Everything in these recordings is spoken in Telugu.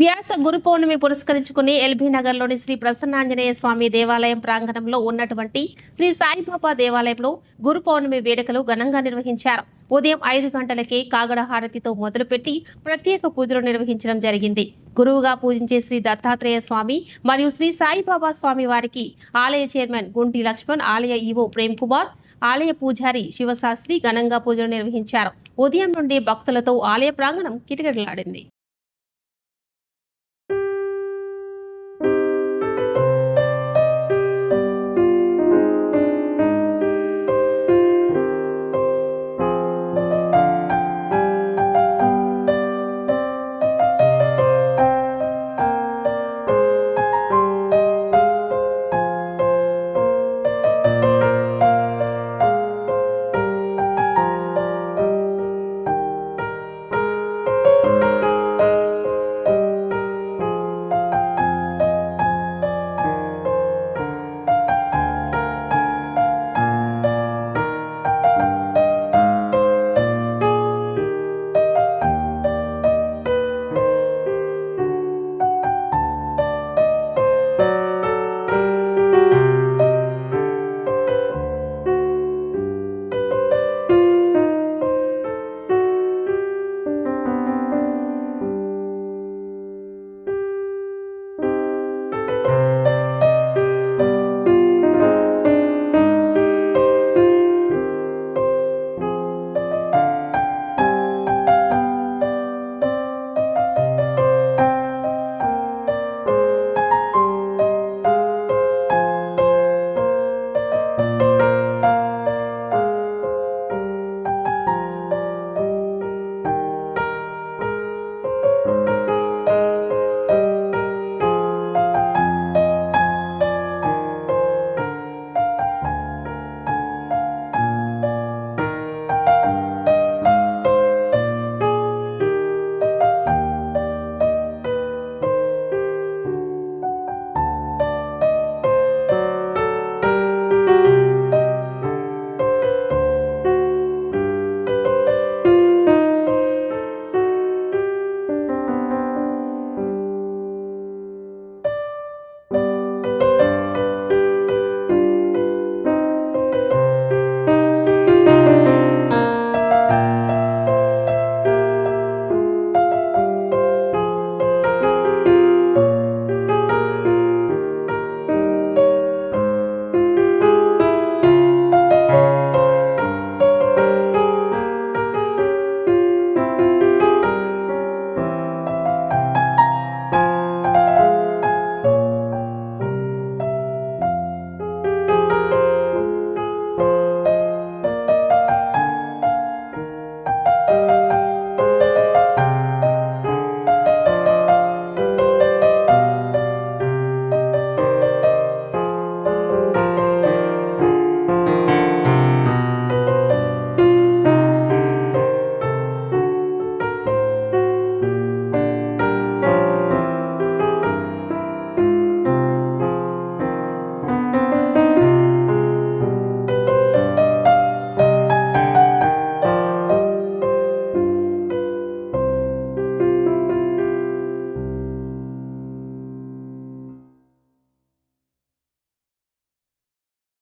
వ్యాస గురు పౌర్ణమి పురస్కరించుకుని ఎల్బీ నగర్లోని శ్రీ ప్రసన్నాంజనేయ స్వామి దేవాలయం ప్రాంగణంలో ఉన్నటువంటి శ్రీ సాయిబాబా దేవాలయంలో గురు పౌర్ణమి వేడుకలు ఘనంగా నిర్వహించారు. ఉదయం ఐదు గంటలకే కాగడ హారతితో మొదలుపెట్టి ప్రత్యేక పూజలు నిర్వహించడం జరిగింది. గురువుగా పూజించే శ్రీ దత్తాత్రేయ స్వామి మరియు శ్రీ సాయిబాబా స్వామి వారికి ఆలయ చైర్మన్ గుంటి లక్ష్మణ్ ఆలయ ఈవో ప్రేమ్ కుమార్ ఆలయ పూజారి శివశాస్త్రి ఘనంగా పూజలు నిర్వహించారు. ఉదయం నుండి భక్తులతో ఆలయ ప్రాంగణం కిటకిటలాడింది.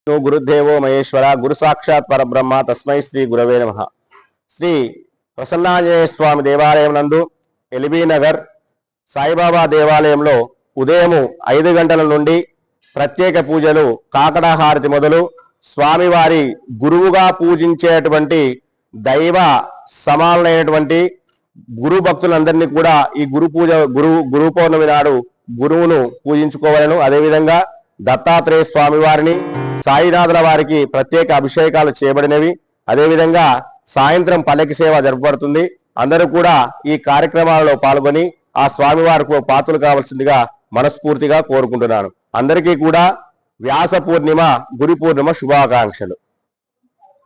గురుదేవో మహేశ్వర గురు సాక్షాత్ పరబ్రహ్మ తస్మై శ్రీ గురవే నమ. శ్రీ ప్రసన్నాంజనేయ స్వామి దేవాలయం నందు ఎల్బీ నగర్ సాయిబాబా దేవాలయంలో ఉదయము ఐదు గంటల నుండి ప్రత్యేక పూజలు కాకడాహారతి మొదలు స్వామివారి గురువుగా పూజించేటువంటి దైవ సమానమైనటువంటి గురు భక్తులందరినీ కూడా ఈ గురు పూజ గురు గురు పౌర్ణమి నాడు గురువును పూజించుకోవాలను. అదేవిధంగా దత్తాత్రేయ స్వామివారిని సాయినాథుల వారికి ప్రత్యేక అభిషేకాలు చేయబడినవి. అదేవిధంగా సాయంత్రం పల్లకి సేవ జరపబడుతుంది. అందరూ కూడా ఈ కార్యక్రమాలలో పాల్గొని ఆ స్వామి వారికి పాత్రలు కావాల్సిందిగా మనస్ఫూర్తిగా కోరుకుంటున్నాను. అందరికీ కూడా వ్యాస పూర్ణిమ గురి పూర్ణిమ శుభాకాంక్షలు.